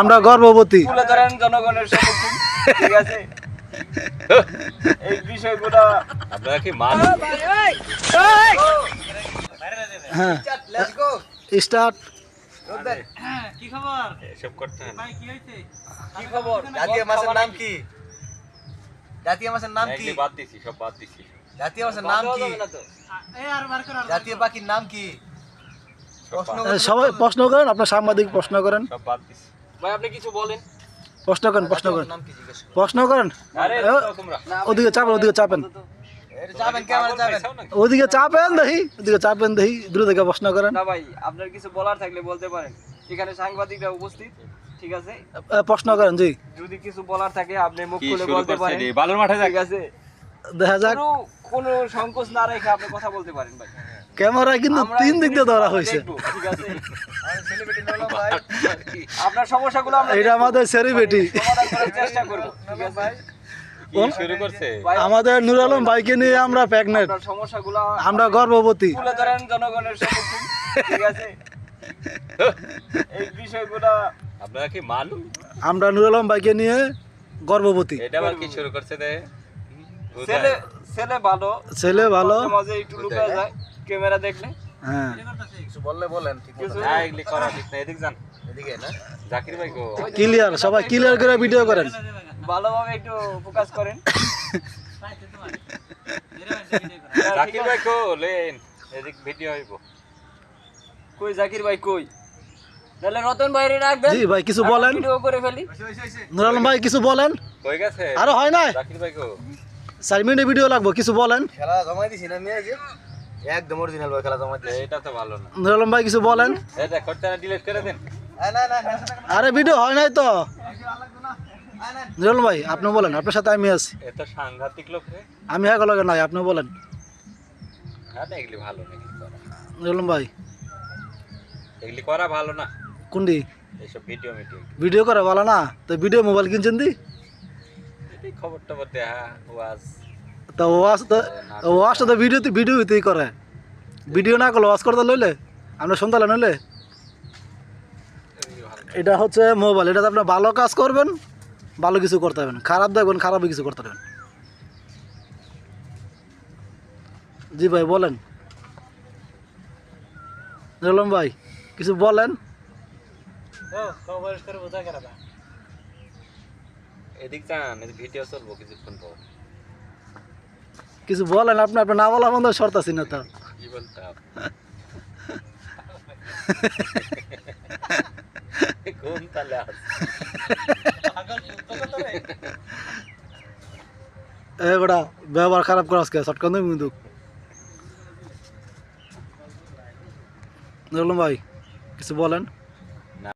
আমরা গর্ভবতী। তুলে ধরেন জনগণের সম্মুখীন ঠিক আছে? এই বিষয়গুলো আপনারা কি মানুষ হ্যাঁ। স্টার্ট এসব করতে হয় না। কি খবর? জাতীয় মাছের নাম কি জাতীয় মাছের নাম কি? বাদ দিছি সব বাদ দিছি। জাতীয় মাছের নাম কি? জাতীয় পাখির নাম কি? প্রশ্ন সবাই প্রশ্ন করেন আপনার সাংবাদিক প্রশ্ন করেন। সব বাদ দিছি। ভাই আপনি কিছু বলেন। প্রশ্ন করেন প্রশ্ন করেন। প্রশ্ন করেন। ওদিকে চাপেন ওদিকে চাপেন? ওদিকে চাপেন দেখি ওদিকে চাপেন দেখি দূরে থেকে প্রশ্ন করেন। না ভাই আপনার কিছু বলার থাকলে বলতে পারেন। এখানে সাংবাদিকরা উপস্থিত ঠিক আছে? প্রশ্ন করেন জি। যদি কিছু বলার থাকে আপনি মুখ খুলে বলতে পারেন? বালুর মাঠে যাক। ঠিক আছে? দেখা যাক। কোনো কোনো সংকোচ না রেখে আপনি কথা বলতে পারেন ভাই। ক্যামেরা কিন্তু তিন দিক দিয়ে ধরা হয়েছে। দেখব, ঠিক আছে? আমি সেলিব্রিটি নলাম ভাই আপনার সমস্যাগুলো এটা আমাদের সেলিব্রিটি চেষ্টা করব ঠিক আছে? কি শুরু করছে? ভাই, আমাদের নুর আলম ভাইকে নিয়ে আমরা প্রেগনেন্ট আমরা গর্ভবতী। তুলে ধরেন জনগণের সম্মুখীন ঠিক আছে? এই বিষয়গুলো আপনারা কি মানুষ আমরা নুর আলম ভাইকে নিয়ে গর্ভবতী। এটা আবার কি শুরু করছে রে? ছেলে ভালো। ছেলে ভালো। মাঝে একটু লুকায় যায়। ক্যামেরা দেখলে? হ্যাঁ। কিছু বললে বলেন ঠিক মতো না এগুলি করা ঠিক না এদিক যান। এদিকে না? জাকির ভাই গো। ক্লিয়ার সবাই ক্লিয়ার করে ভিডিও করেন। ভালোভাবে একটু ফোকাস করেন। জাকির ভাই গো লেন এদিক ভিডিও হইব। কই জাকির ভাই কই? তাহলে রতন ভাইরে ডাক দেন জি ভাই কিছু বলেন। ভিডিও করে ফেলি। নুর আলম ভাই কিছু বলেন? কই গেছে। আরও হয় নাই? জাকির ভাই গো। চার মিনিট ভিডিও লাগবো কিছু বলেন? খেলা জমাই দিছি না মেয়ে যে একদম অরিজিনাল ভাই খেলা দিছি এটা তো ভালো না। ভাই কিছু বলেন? এই দেখ ডিলিট করে দেন। না না না। আরে ভিডিও হয় নাই তো। ভাই আপনি বলেন আপনার সাথে আমি আছি। এত সাংঘাতিক লোক রে। আমি এক লগে নাই আপনি বলেন। হ্যাঁ এগুলি ভালো না এগুলি করা। ভাই। এগুলি করা ভালো না। কোনটি? এইসব ভিডিও মিডিও ভিডিও করে ভালো না? তো ভিডিও মোবাইল কিনছেন দি? খবর টবর দেখা ওয়াজ তো ওয়াশ তো ওয়াশটা তো ভিডিওতে ভিডিওতেই করে। ভিডিও না করলে ওয়াশ করতে লইলে? আমরা শুনতে নইলে? এটা হচ্ছে মোবাইল এটাতে আপনি ভালো কাজ করবেন ভালো কিছু করতে পারবেন। খারাপ দেখবেন খারাপ কিছু করতে পারবেন। জি ভাই বলেন। রলম ভাই কিছু বলেন? এদিক যান ভিডিও চলবো কিছুক্ষণ পর। কিছু বলেন আপনি আপনার না বলা বন্ধ শর্ত আছি না তো? ব্যবহার খারাপ করা আজকে শর্টকান দেবো কিন্তু। ভাই, কিছু বলেন?